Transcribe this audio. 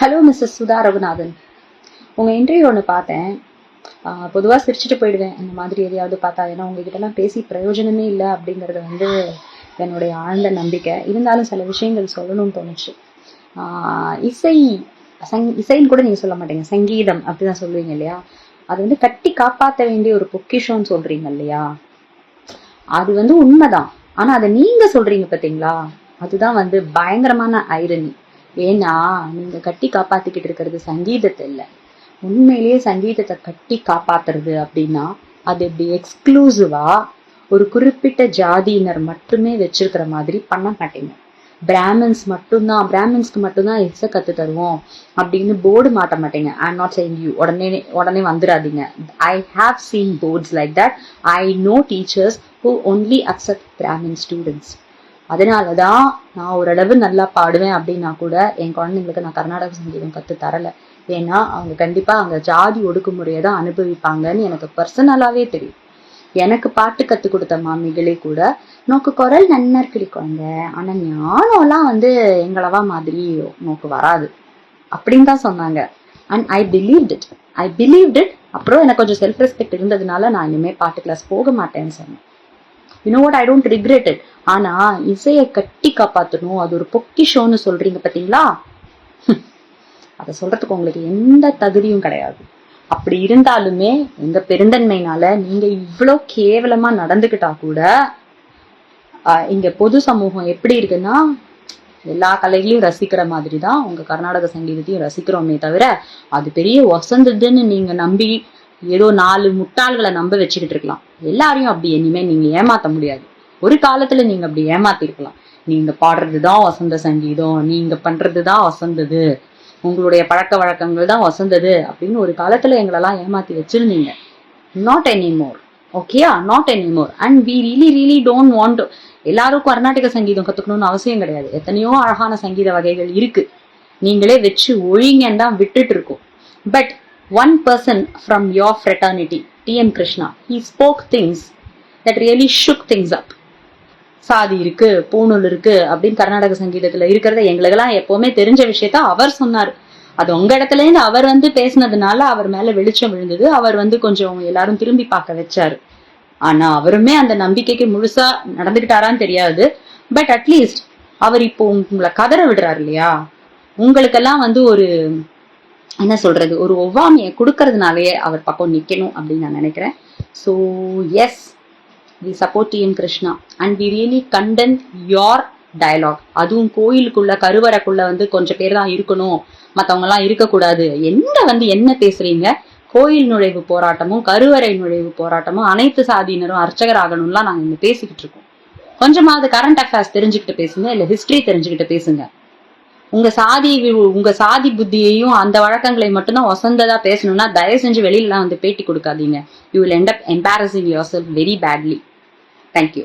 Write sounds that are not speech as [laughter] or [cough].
Hello Mrs Sudha Raghunathan உங்கள் interview ஒன்று பார்த்தேன். பொதுவாக சிரிச்சுட்டு போயிடுவேன். இந்த மாதிரி எதையாவது பார்த்தா ஏன்னா உங்ககிட்டலாம் பேசி பிரயோஜனமே இல்லை அப்படிங்கிறது வந்து என்னுடைய ஆழ்ந்த நம்பிக்கை. இருந்தாலும் சில விஷயங்கள் சொல்லணும்னு தோணுச்சு. இசை சங் இசைன்னு கூட நீங்கள் சொல்ல மாட்டீங்க. சங்கீதம் அப்படிதான் சொல்லுவீங்க இல்லையா? அது வந்து கட்டி காப்பாற்ற வேண்டிய ஒரு பொக்கிஷம்னு சொல்கிறீங்க இல்லையா? அது வந்து உண்மைதான். ஆனால் அதை நீங்கள் சொல்கிறீங்க பார்த்தீங்களா அதுதான் வந்து பயங்கரமான ஐரணி ஏன்னா நீங்க கட்டி காப்பாத்திக்கிட்டு இருக்கிறது சங்கீதத்தை இல்லை. உண்மையிலேயே சங்கீதத்தை கட்டி காப்பாத்துறது அப்படின்னா அது இப்படி எக்ஸ்க்ளூசிவா ஒரு குறிப்பிட்ட ஜாதியினர் மட்டுமே வச்சிருக்கிற மாதிரி பண்ண மாட்டீங்க. பிராமின்ஸ் மட்டும்தான் பிராமின்ஸ்க்கு மட்டும்தான் இசை கத்து தருவோம் அப்படின்னு போர்டு மாட்ட மாட்டேங்க. ஐ நாட் சேயிங் யூ உடனே உடனே வந்துடாதீங்க. I have seen ports like that I know teachers who only accept Brahmin students அதனால தான் நான் ஓரளவு நல்லா பாடுவேன் அப்படின்னா கூட என் குழந்தைங்களுக்கு நான் கர்நாடக சங்கீதம் கற்று தரல. ஏன்னா அவங்க கண்டிப்பாக அவங்க ஜாதி ஒடுக்குமுறையை தான் அனுபவிப்பாங்கன்னு எனக்கு பர்சனலாகவே தெரியும். எனக்கு பாட்டு கற்றுக் கொடுத்த மாமிகளே கூட நோக்கு குரல் நன்னா கிடைக்குவாங்க ஆனால் ஞானம்லாம் வந்து எங்களவா மாதிரி நோக்கு வராது. அப்படின்னு தான் சொன்னாங்க. And I believed it I believed it அப்புறம் எனக்கு கொஞ்சம் செல்ஃப் ரெஸ்பெக்ட் இருந்ததுனால நான் இனிமேல் பாட்டு கிளாஸ் போக மாட்டேன்னு சொன்னேன். You know what I don't regret it ஆனா இசையை கட்டி காப்பாற்றணும் அது ஒரு பொக்கிஷோன்னு சொல்றீங்க பாத்தீங்களா? [laughs] அதை சொல்றதுக்கு உங்களுக்கு எந்த தகுதியும் கிடையாது. அப்படி இருந்தாலுமே எங்க பெருந்தன்மைனால நீங்க இவ்வளோ கேவலமா நடந்துக்கிட்டா கூட இங்க பொது சமூகம் எப்படி இருக்குன்னா எல்லா கலைகளையும் ரசிக்கிற மாதிரி தான் உங்க கர்நாடக சங்கீதத்தையும் ரசிக்கிறோமே தவிர அது பெரிய வசந்ததுன்னு நீங்க நம்பி ஏதோ நாலு முட்டாள்களை நம்ப வச்சுக்கிட்டு இருக்கலாம். எல்லாரையும் அப்படி இனிமே நீங்க ஏமாத்த முடியாது. ஒரு காலத்துல நீங்க அப்படி ஏமாத்திருக்கலாம். நீங்க பாடுறது தான் வசந்த சங்கீதம் நீங்க பண்றது தான் வசந்தது உங்களுடைய பழக்க வழக்கங்கள் தான் வசந்தது அப்படின்னு ஒரு காலத்துல எங்களெல்லாம் ஏமாத்தி வச்சிருந்தீங்க. நாட் எனிமோர் ஓகேயா not anymore and we really really don't want எல்லாரும் கர்நாடக சங்கீதம் கத்துக்கணும்னு அவசியம் கிடையாது. எத்தனையோ அழகான சங்கீத வகைகள் இருக்கு. நீங்களே வச்சு ஒழிங்கன்னு தான் விட்டுட்டு இருக்கோம். But one person from your fraternity TM Krishna he spoke things that really shook things up சாதி இருக்கு பூணூல் இருக்கு அப்படின்னு கர்நாடக சங்கீதத்துல இருக்கிறத எங்களுக்கெல்லாம் எப்பவுமே தெரிஞ்ச விஷயத்த அவர் சொன்னார். அது உங்க இடத்துல இருந்து அவர் வந்து பேசினதுனால அவர் மேல வெளிச்சம் விழுந்தது. அவர் வந்து கொஞ்சம் எல்லாரும் திரும்பி பார்க்க வச்சாரு. ஆனா அவருமே அந்த நம்பிக்கைக்கு முழுசா நடந்துகிட்டாரான்னு தெரியாது. பட் அட்லீஸ்ட் அவர் இப்போ உங்களை கதற விடுறாரு இல்லையா? உங்களுக்கெல்லாம் வந்து ஒரு என்ன சொல்றது? ஒரு ஒவ்வாமையை கொடுக்கறதுனாலயே அவர் பக்கம் நிக்கணும் அப்படின்னு நான் நினைக்கிறேன். So yes we support TN Krishna and we really condemn your dialogue அதுவும் கோயிலுக்குள்ள கருவறைக்குள்ள வந்து கொஞ்சம் பேர் தான் இருக்கணும். மத்தவங்க எல்லாம் இருக்கக்கூடாது. என்ன வந்து என்ன பேசுறீங்க? கோயில் நுழைவு போராட்டமும் கருவறை நுழைவு போராட்டமும் அனைத்து சாதியினரும் அர்ச்சகர் ஆகணும்லாம் நாங்கள் இங்கே பேசிக்கிட்டு இருக்கோம். கொஞ்சமாவது கரண்ட் அஃபேர்ஸ் தெரிஞ்சுக்கிட்டு பேசுங்க இல்லை ஹிஸ்டரி தெரிஞ்சுக்கிட்டு பேசுங்க. உங்க சாதி உங்க சாதி புத்தியையும் அந்த வழக்கங்களை மட்டும்தான் வசந்ததா பேசணும்னா தயவு செஞ்சு வெளியிலலாம் வந்து பேட்டி கொடுக்காதீங்க. You will end up embarrassing embarrassing yourself very badly thank you